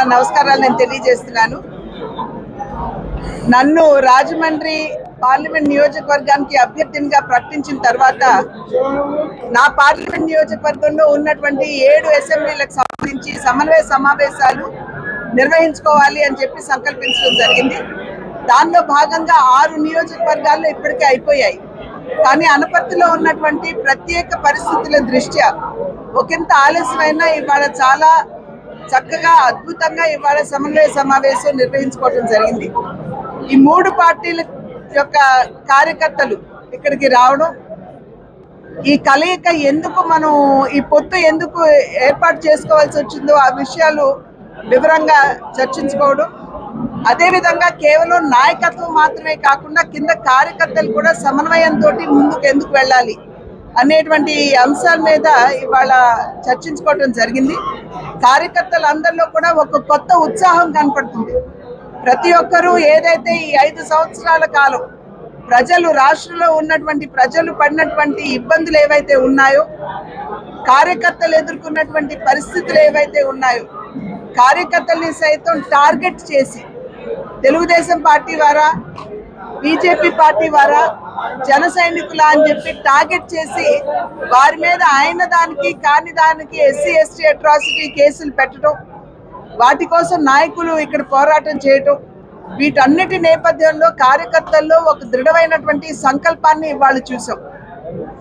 నా నమస్కారాలు నేను తెలియజేస్తున్నాను. నన్ను రాజమండ్రి పార్లమెంట్ నియోజకవర్గానికి అభ్యర్థినిగా ప్రకటించిన తర్వాత నా పార్లమెంట్ నియోజకవర్గంలో ఉన్నటువంటి ఏడు అసెంబ్లీలకు సంబంధించి సమన్వయ సమావేశాలు నిర్వహించుకోవాలి అని చెప్పి సంకల్పించడం జరిగింది. దానిలో భాగంగా ఆరు నియోజకవర్గాల్లో ఇప్పటికే అయిపోయాయి. కానీ అనపర్తిలో ఉన్నటువంటి ప్రత్యేక పరిస్థితుల దృష్ట్యా ఒకంత ఆలస్యమైనా ఇవాళ చాలా చక్కగా అద్భుతంగా ఇవాళ సమన్వయ సమావేశం నిర్వహించుకోవడం జరిగింది. ఈ మూడు పార్టీల యొక్క కార్యకర్తలు ఇక్కడికి రావడం ఈ కలయిక ఎందుకు మనం ఈ పొత్తు ఎందుకు ఏర్పాటు చేసుకోవాల్సి వచ్చిందో ఆ విషయాలు వివరంగా చర్చించుకోవడం. అదేవిధంగా కేవలం నాయకత్వం మాత్రమే కాకుండా కింద కార్యకర్తలు కూడా సమన్వయంతో ముందుకు ఎందుకు వెళ్ళాలి అనేటువంటి అంశాల మీద ఇవాళ చర్చించుకోవటం జరిగింది. కార్యకర్తలందరిలో కూడా ఒక కొత్త ఉత్సాహం కనపడుతుంది. ప్రతి ఒక్కరూ ఏదైతే ఈ ఐదు సంవత్సరాల కాలం ప్రజలు రాష్ట్రంలో ఉన్నటువంటి ప్రజలు పడినటువంటి ఇబ్బందులు ఏవైతే ఉన్నాయో కార్యకర్తలు ఎదుర్కొన్నటువంటి పరిస్థితులు ఏవైతే ఉన్నాయో కార్యకర్తల్ని సైతం టార్గెట్ చేసి తెలుగుదేశం పార్టీ వారా బీజేపీ పార్టీ వారా జన సైనికుల అని చెప్పి టార్గెట్ చేసి వారి మీద ఆయన దానికి కాని దానికి ఎస్సీ ఎస్టీ అట్రాసిటీ కేసులు పెట్టడం వాటి కోసం నాయకులు ఇక్కడ పోరాటం చేయటం వీటన్నిటి నేపథ్యంలో కార్యకర్తల్లో ఒక దృఢమైనటువంటి సంకల్పాన్ని ఇవాళ చూసాం.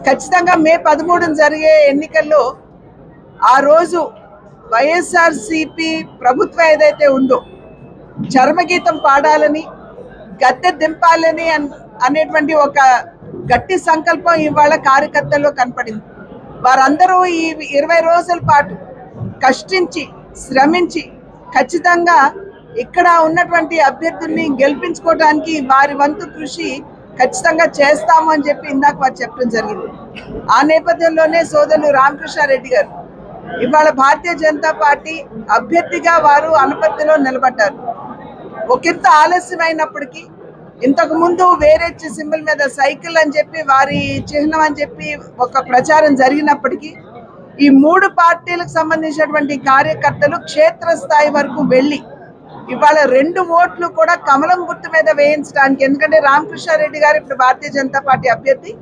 ఖచ్చితంగా మే పదమూడున జరిగే ఎన్నికల్లో ఆ రోజు వైఎస్ఆర్ సిపి ప్రభుత్వం ఏదైతే ఉందో చర్మగీతం పాడాలని గద్దె దింపాలని అనేటువంటి ఒక గట్టి సంకల్పం ఇవాళ కార్యకర్తల్లో కనపడింది. వారందరూ ఈ ఇరవై రోజుల పాటు కష్టించి శ్రమించి ఖచ్చితంగా ఇక్కడ ఉన్నటువంటి అభ్యర్థుల్ని గెలిపించుకోవడానికి వారి వంతు కృషి ఖచ్చితంగా చేస్తాము అని చెప్పి ఇందాక వారు చెప్పడం జరిగింది. ఆ నేపథ్యంలోనే సోదరులు రామకృష్ణారెడ్డి గారు ఇవాళ భారతీయ జనతా పార్టీ అభ్యర్థిగా వారు అనపర్తిలో నిలబడ్డారు. ఒకంత ఆలస్యమైనప్పటికీ ఇంతకు ముందు వేరే సింబల్ మీద సైకిల్ అని చెప్పి వారి చిహ్నం అని చెప్పి ఒక ప్రచారం జరిగినప్పటికీ ఈ మూడు పార్టీలకు సంబంధించినటువంటి కార్యకర్తలు క్షేత్రస్థాయి వరకు వెళ్ళి ఇవాళ రెండు ఓట్లు కూడా కమలం గుర్తు మీద వేయించడానికి ఎందుకంటే రామకృష్ణారెడ్డి గారు ఇప్పుడు భారతీయ జనతా పార్టీ అభ్యర్థి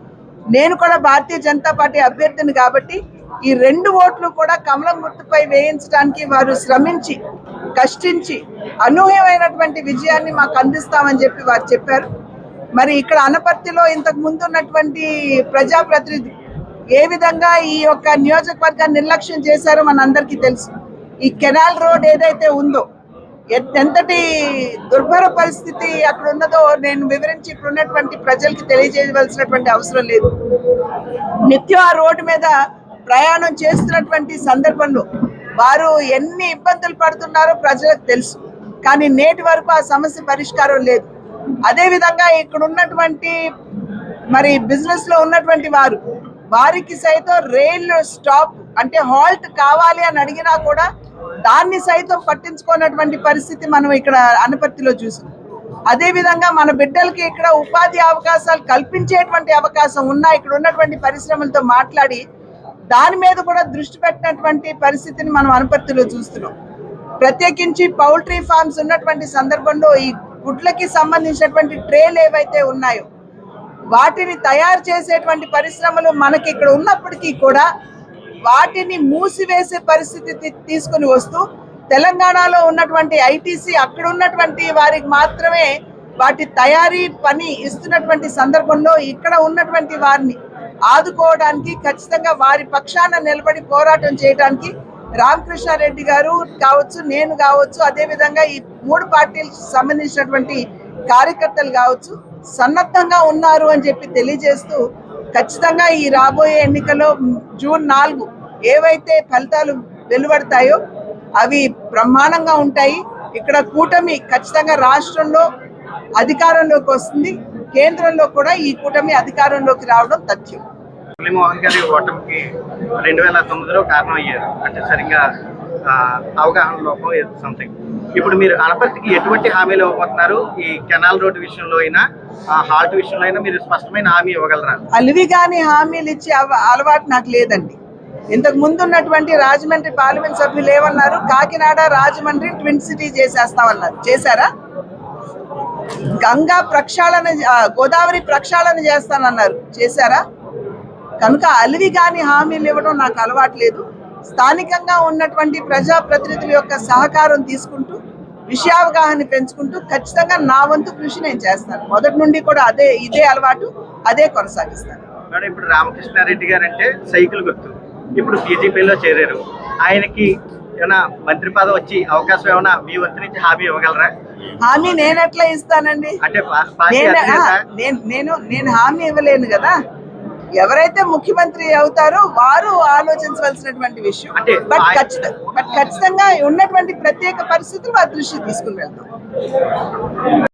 నేను కూడా భారతీయ జనతా పార్టీ అభ్యర్థిని కాబట్టి ఈ రెండు ఓట్లు కూడా కమలం గుర్తుపై వేయించడానికి వారు శ్రమించి కష్టించి అనూహ్యమైనటువంటి విజయాన్ని మాకు అందిస్తామని చెప్పి వారు చెప్పారు. మరి ఇక్కడ అనపర్తిలో ఇంతకు ముందు ఉన్నటువంటి ప్రజాప్రతినిధి ఏ విధంగా ఈ యొక్క నియోజకవర్గాన్ని నిర్లక్ష్యం చేశారో మనందరికీ తెలుసు. ఈ కెనాల్ రోడ్ ఏదైతే ఉందో ఎంతటి దుర్భర పరిస్థితి అక్కడ ఉన్నదో నేను వివరించి ఇప్పుడు ఉన్నటువంటి ప్రజలకి తెలియజేయవలసినటువంటి అవసరం లేదు. నిత్యం ఆ రోడ్డు మీద ప్రయాణం చేస్తున్నటువంటి సందర్భంలో వారు ఎన్ని ఇబ్బందులు పడుతున్నారో ప్రజలకు తెలుసు. కానీ నేటి వరకు ఆ సమస్య పరిష్కారం లేదు. అదేవిధంగా ఇక్కడ ఉన్నటువంటి మరి బిజినెస్లో ఉన్నటువంటి వారు వారికి సైతం రైల్ స్టాప్ అంటే హాల్ట్ కావాలి అని అడిగినా కూడా దాన్ని సైతం పట్టించుకున్నటువంటి పరిస్థితి మనం ఇక్కడ అనపర్తిలో చూసాం. అదే విధంగా మన బిడ్డలకి ఇక్కడ ఉపాధి అవకాశాలు కల్పించేటువంటి అవకాశం ఉన్నా ఇక్కడ ఉన్నటువంటి పరిశ్రమలతో మాట్లాడి దాని మీద కూడా దృష్టి పెట్టినటువంటి పరిస్థితిని మనం అనుపత్తిలో చూస్తున్నాం. ప్రత్యేకించి పౌల్ట్రీ ఫార్మ్స్ ఉన్నటువంటి సందర్భంలో ఈ గుడ్లకి సంబంధించినటువంటి ట్రేలు ఏవైతే ఉన్నాయో వాటిని తయారు చేసేటువంటి పరిశ్రమలు మనకి ఇక్కడ ఉన్నప్పటికీ కూడా వాటిని మూసివేసే పరిస్థితి తీసుకుని వస్తూ తెలంగాణలో ఉన్నటువంటి ఐటీసీ అక్కడ ఉన్నటువంటి వారికి మాత్రమే వాటి తయారీ పని ఇస్తున్నటువంటి సందర్భంలో ఇక్కడ ఉన్నటువంటి వారిని ఆదుకోవడానికి ఖచ్చితంగా వారి పక్షాన నిలబడి పోరాటం చేయడానికి రామకృష్ణారెడ్డి గారు కావచ్చు నేను కావచ్చు అదేవిధంగా ఈ మూడు పార్టీలకు సంబంధించినటువంటి కార్యకర్తలు కావచ్చు సన్నద్ధంగా ఉన్నారు అని చెప్పి తెలియజేస్తూ ఖచ్చితంగా ఈ రాబోయే ఎన్నికలో జూన్ నాలుగు ఏవైతే ఫలితాలు వెలువడతాయో అవి బ్రహ్మాండంగా ఉంటాయి. ఇక్కడ కూటమి ఖచ్చితంగా రాష్ట్రంలో అధికారంలోకి వస్తుంది. కేంద్రంలో కూడా ఈ కూటమి అధికారంలోకి రావడం తథ్యం. మురళీమోహన్ గారి ఓటమికి రెండు వేల తొమ్మిదిలో కారణం అయ్యారు అంటే సరిగ్గా అవగాహన లోపం సంథింగ్ ఇప్పుడు మీరు అనపర్తికి ఎటువంటి హామీలు ఇవ్వబోతున్నారు? ఈ కెనాల్ రోడ్డు విషయంలో అయినా హాల్ట్ విషయంలో అయినా మీరు స్పష్టమైన హామీ ఇవ్వగలరా? అలివి కాని హామీలు ఇచ్చే అలవాటు నాకు లేదండి. ఇంతకు ముందు ఉన్నటువంటి రాజమండ్రి పార్లమెంట్ సభ్యులు ఏమన్నారు? కాకినాడ రాజమండ్రి ట్విన్ సిటీ చేసేస్తామన్నారు. చేశారా? గంగా ప్రక్షాళన గోదావరి ప్రక్షాళన చేస్తానన్నారు. చేశారా? కనుక అలివి కాని హామీలు ఇవ్వడం నాకు అలవాట్లేదు స్థానికంగా ఉన్నటువంటి ప్రజాప్రతినిధుల యొక్క సహకారం తీసుకుంటూ విషయావగాహన పెంచుకుంటూ ఖచ్చితంగా నా వంతు కృషి నేను చేస్తాను. మొదటి నుండి కూడా అదే ఇదే అలవాటు అదే కొనసాగిస్తాను. ఇప్పుడు రామకృష్ణారెడ్డి గారు అంటే సైకిల్ గుర్తు. ఇప్పుడు బీజేపీలో చేరారు. ఆయనకి ఏమైనా మంత్రి పదవి వచ్చి అవకాశం ఏమైనా మీ వంతు నుంచి హామీ ఇవ్వగలరా? హామీ నేను ఎట్లా ఇస్తానండి? అంటే నేను ఆ, నేను హామీ ఇవ్వలేను కదా? ఎవరైతే ముఖ్యమంత్రి అవుతారో వారు ఆలోచించవలసినటువంటి విషయం. అంటే బట్ ఖచ్చితంగా బట్ ఖచ్చితంగా ఉన్నటువంటి ప్రత్యేక పరిస్థితులు వారి దృష్టికి తీసుకుని వెళ్తాం.